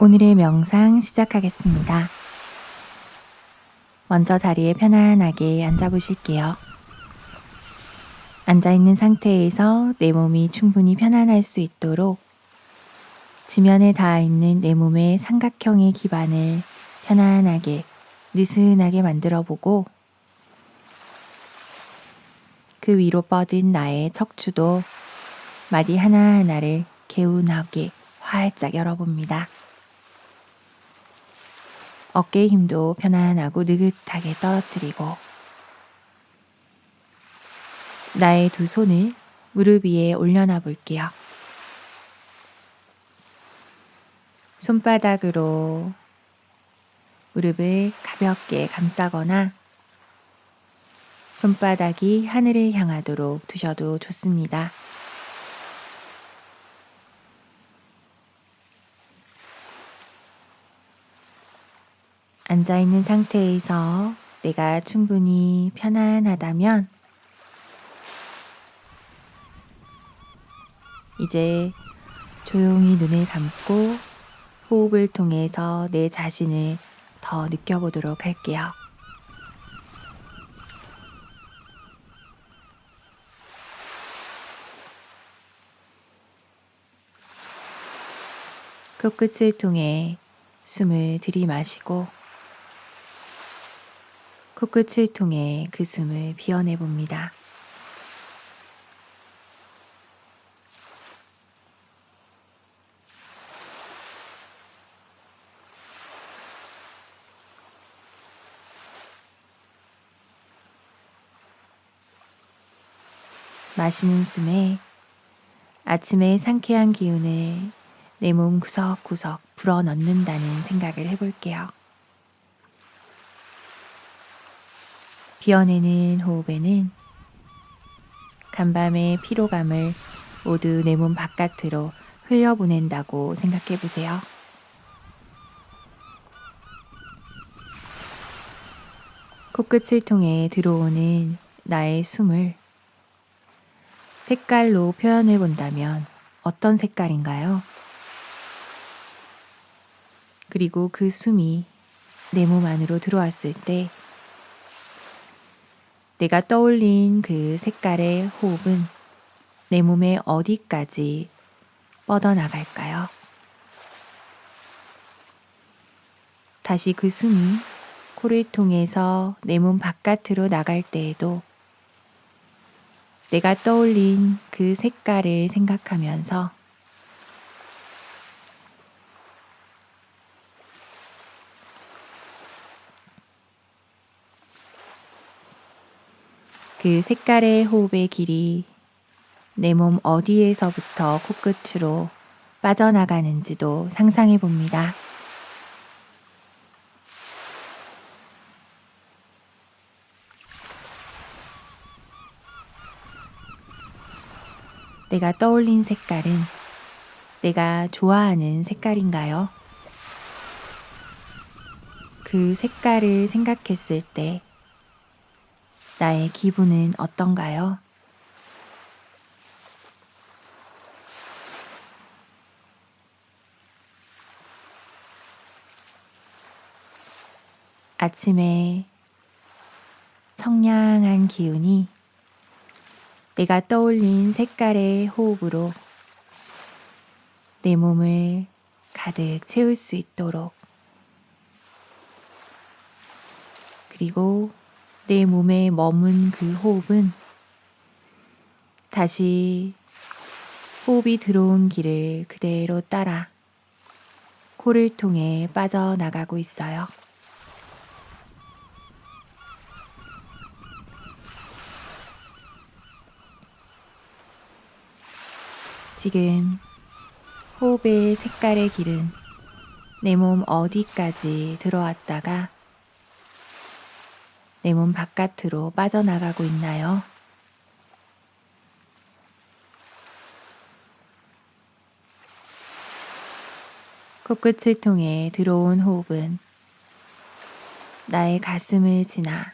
오늘의 명상 시작하겠습니다. 먼저 자리에 편안하게 앉아 보실게요. 앉아 있는 상태에서 내 몸이 충분히 편안할 수 있도록 지면에 닿아 있는 내 몸의 삼각형의 기반을 편안하게 느슨하게 만들어 보고 그 위로 뻗은 나의 척추도 마디 하나하나를 개운하게 활짝 열어봅니다. 어깨의 힘도 편안하고 느긋하게 떨어뜨리고 나의 두 손을 무릎 위에 올려놔 볼게요. 손바닥으로 무릎을 가볍게 감싸거나 손바닥이 하늘을 향하도록 두셔도 좋습니다. 앉아 있는 상태에서 내가 충분히 편안하다면 이제 조용히 눈을 감고 호흡을 통해서 내 자신을 더 느껴보도록 할게요. 코끝을 통해 숨을 들이마시고 코끝을 통해 그 숨을 비워내 봅니다. 마시는 숨에 아침의 상쾌한 기운을 내 몸 구석구석 불어 넣는다는 생각을 해볼게요. 비워내는 호흡에는 간밤의 피로감을 모두 내 몸 바깥으로 흘려보낸다고 생각해 보세요. 코끝을 통해 들어오는 나의 숨을 색깔로 표현해 본다면 어떤 색깔인가요? 그리고 그 숨이 내 몸 안으로 들어왔을 때 내가 떠올린 그 색깔의 호흡은 내 몸의 어디까지 뻗어나갈까요? 다시 그 숨이 코를 통해서 내 몸 바깥으로 나갈 때에도 내가 떠올린 그 색깔을 생각하면서 그 색깔의 호흡의 길이 내 몸 어디에서부터 코끝으로 빠져나가는지도 상상해 봅니다. 내가 떠올린 색깔은 내가 좋아하는 색깔인가요? 그 색깔을 생각했을 때 나의 기분은 어떤가요? 아침에 청량한 기운이 내가 떠올린 색깔의 호흡으로 내 몸을 가득 채울 수 있도록 그리고 내 몸에 머문 그 호흡은 다시 호흡이 들어온 길을 그대로 따라 코를 통해 빠져나가고 있어요. 지금 호흡의 색깔의 길은 내 몸 어디까지 들어왔다가 내 몸 바깥으로 빠져나가고 있나요? 코끝을 통해 들어온 호흡은 나의 가슴을 지나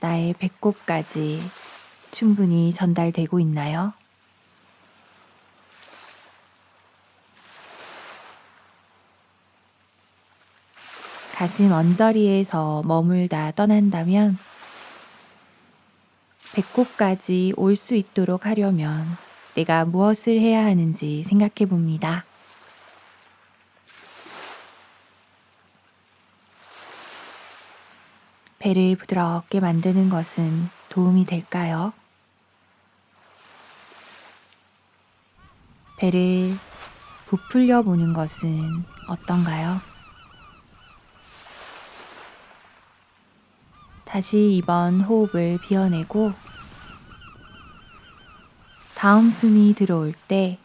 나의 배꼽까지 충분히 전달되고 있나요? 가슴 언저리에서 머물다 떠난다면 배꼽까지 올 수 있도록 하려면 내가 무엇을 해야 하는지 생각해 봅니다. 배를 부드럽게 만드는 것은 도움이 될까요? 배를 부풀려 보는 것은 어떤가요? 다시 이번 호흡을 비워내고 다음 숨이 들어올 때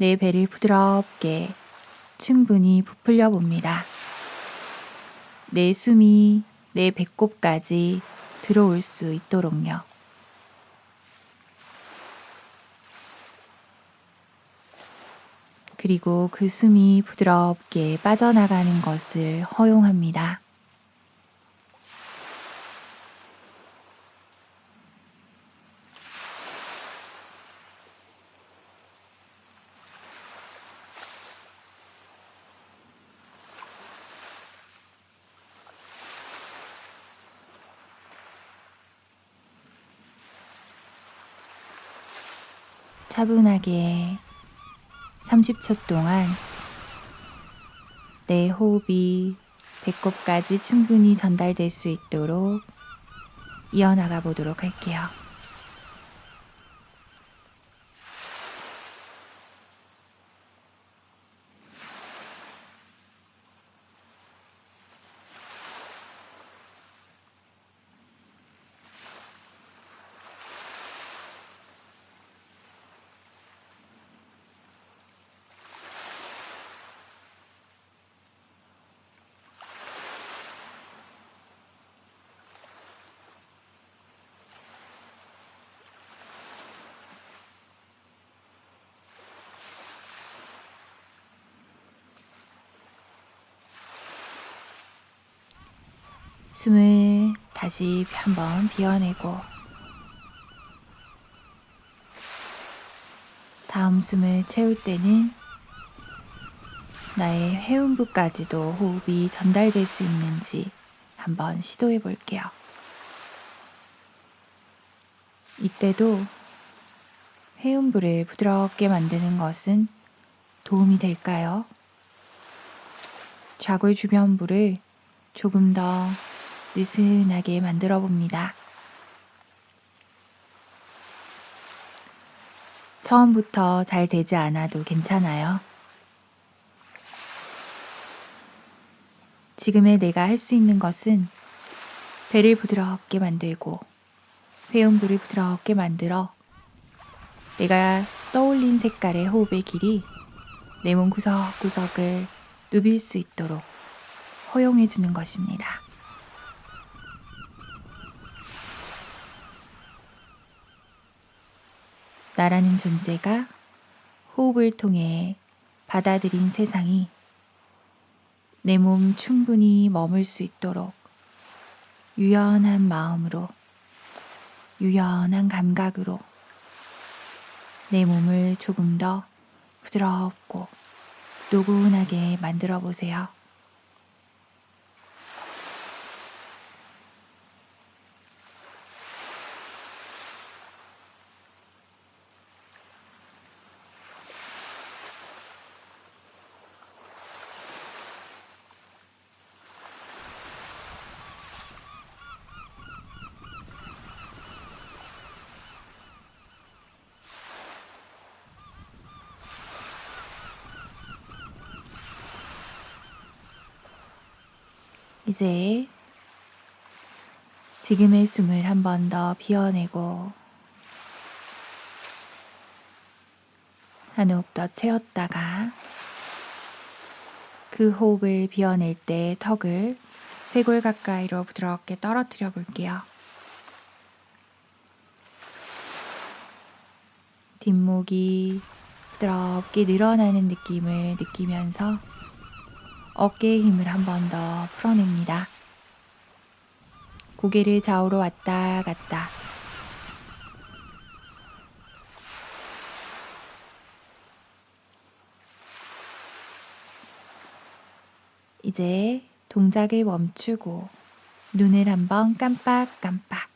내 배를 부드럽게 충분히 부풀려 봅니다. 내 숨이 내 배꼽까지 들어올 수 있도록요. 그리고 그 숨이 부드럽게 빠져나가는 것을 허용합니다. 차분하게 30초 동안 내 호흡이 배꼽까지 충분히 전달될 수 있도록 이어나가 보도록 할게요. 숨을 다시 한번 비워내고 다음 숨을 채울 때는 나의 회음부까지도 호흡이 전달될 수 있는지 한번 시도해 볼게요. 이때도 회음부를 부드럽게 만드는 것은 도움이 될까요? 좌골 주변부를 조금 더 느슨하게 만들어 봅니다. 처음부터 잘 되지 않아도 괜찮아요. 지금의 내가 할 수 있는 것은 배를 부드럽게 만들고 회음부를 부드럽게 만들어 내가 떠올린 색깔의 호흡의 길이 내 몸 구석구석을 누빌 수 있도록 허용해 주는 것입니다. 나라는 존재가 호흡을 통해 받아들인 세상이 내 몸 충분히 머물 수 있도록 유연한 마음으로, 유연한 감각으로 내 몸을 조금 더 부드럽고 노곤하게 만들어 보세요. 이제 지금의 숨을 한 번 더 비워내고 한 호흡 더 채웠다가 그 호흡을 비워낼 때 턱을 쇄골 가까이로 부드럽게 떨어뜨려 볼게요. 뒷목이 부드럽게 늘어나는 느낌을 느끼면서 어깨의 힘을 한 번 더 풀어냅니다. 고개를 좌우로 왔다 갔다. 이제 동작을 멈추고 눈을 한번 깜빡깜빡.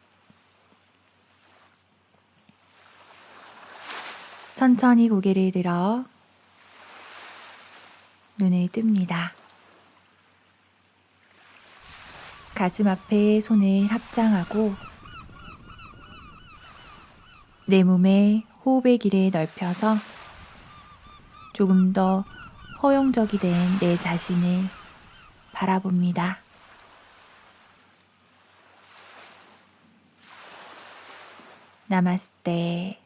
천천히 고개를 들어 눈을 뜹니다. 가슴 앞에 손을 합장하고 내 몸에 호흡의 길을 넓혀서 조금 더 허용적이 된 내 자신을 바라봅니다. 나마스테.